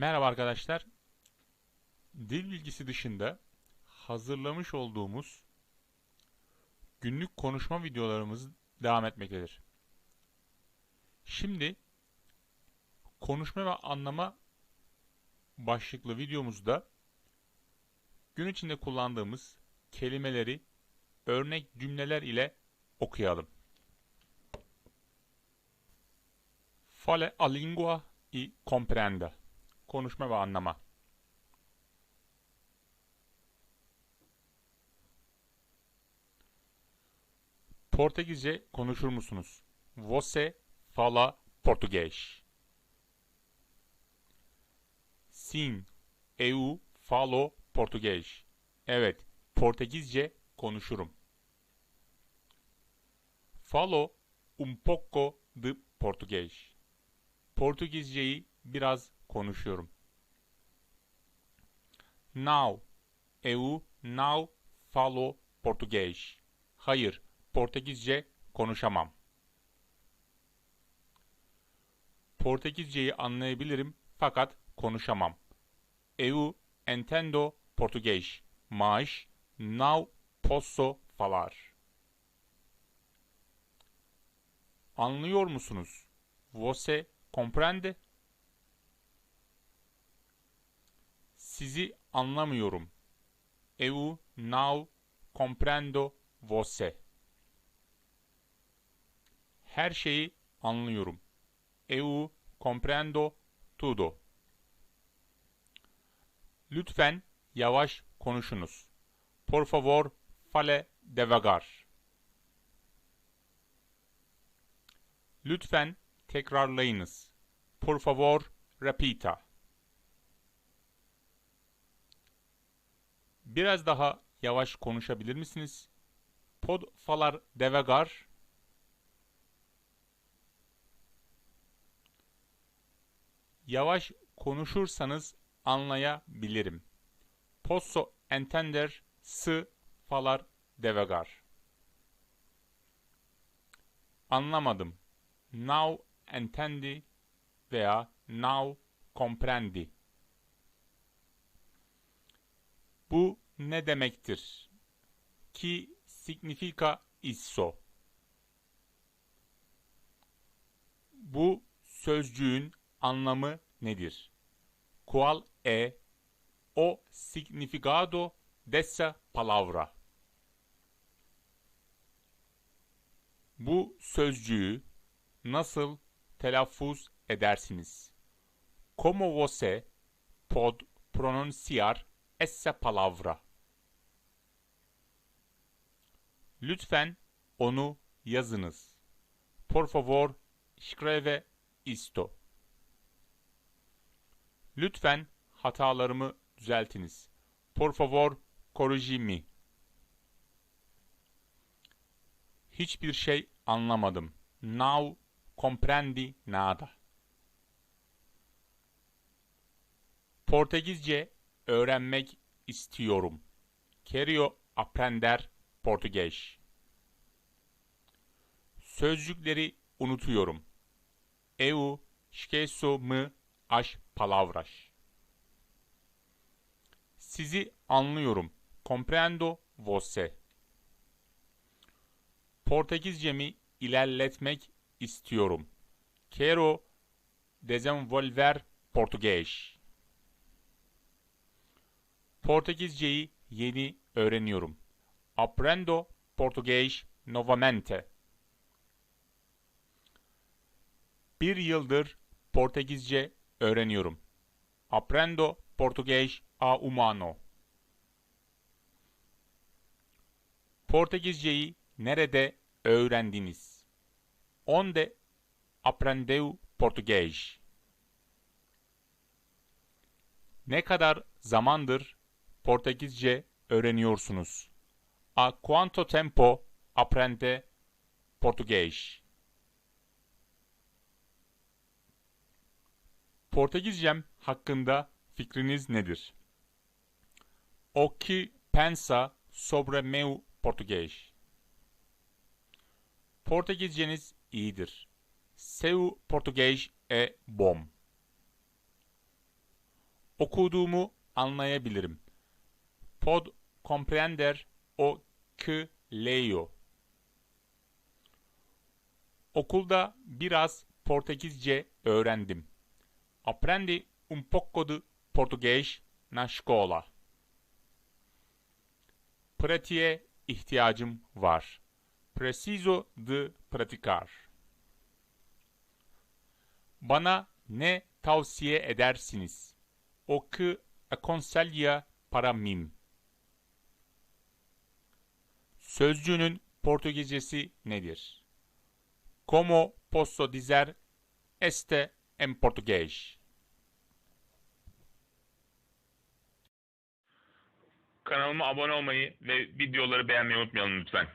Merhaba arkadaşlar. Dil bilgisi dışında hazırlamış olduğumuz günlük konuşma videolarımız devam etmektedir. Şimdi konuşma ve anlama başlıklı videomuzda gün içinde kullandığımız kelimeleri örnek cümleler ile okuyalım. Fale a lingua i comprenda. Konuşma ve anlama. Portekizce konuşur musunuz? Você fala português? Sim, eu falo português. Evet, Portekizce konuşurum. Falo um pouco de português. Portekizceyi biraz konuşuyorum. Não, eu não falo português. Hayır, Portekizce konuşamam. Portekizceyi anlayabilirim fakat konuşamam. Eu entendo português, mas não posso falar. Anlıyor musunuz? Você comprende? Sizi anlamıyorum. Eu não compreendo você. Her şeyi anlıyorum. Eu comprendo tudo. Lütfen yavaş konuşunuz. Por favor, fale devagar. Lütfen tekrarlayınız. Por favor, repita. Biraz daha yavaş konuşabilir misiniz? Pod falar devagar. Yavaş konuşursanız anlayabilirim. Posso entender se falar devagar. Anlamadım. Now entendi veya now comprendi. Bu ne demektir? Ki significa isso. Bu sözcüğün anlamı nedir? Qual é o significado dessa palavra? Bu sözcüğü nasıl telaffuz edersiniz? Como você pode pronunciar essa palavra? Lütfen onu yazınız. Por favor, escreve isto. Lütfen hatalarımı düzeltiniz. Por favor, corrigi-me. Hiçbir şey anlamadım. Now comprendi nada. Portekizce öğrenmek istiyorum. Quero aprender português. Sözcükleri unutuyorum. Eu esqueço-me as palavras. Sizi anlıyorum. Comprendo você. Portekizcemi ilerletmek istiyorum. Quero desenvolver português. Portekizceyi yeni öğreniyorum. Aprendo português novamente. Bir yıldır Portekizce öğreniyorum. Aprendo português a um ano. Portekizceyi nerede öğrendiniz? Onde aprendeu português? Ne kadar zamandır Portekizce öğreniyorsunuz? A quanto tempo aprende português? Portekizcem hakkında fikriniz nedir? O que pensa sobre meu português? Portekizceniz iyidir. Seu português é bom. Okuduğumu anlayabilirim. Pod comprender o que leio. Okulda biraz Portekizce öğrendim. Aprendi un pouco de português na escola. Pratiğe ihtiyacım var. Preciso de praticar. Bana ne tavsiye edersiniz? O que aconselha para mim? Sözcüğünün Portekizcesi nedir? Como posso dizer este en português? Kanalıma abone olmayı ve videoları beğenmeyi unutmayalım lütfen.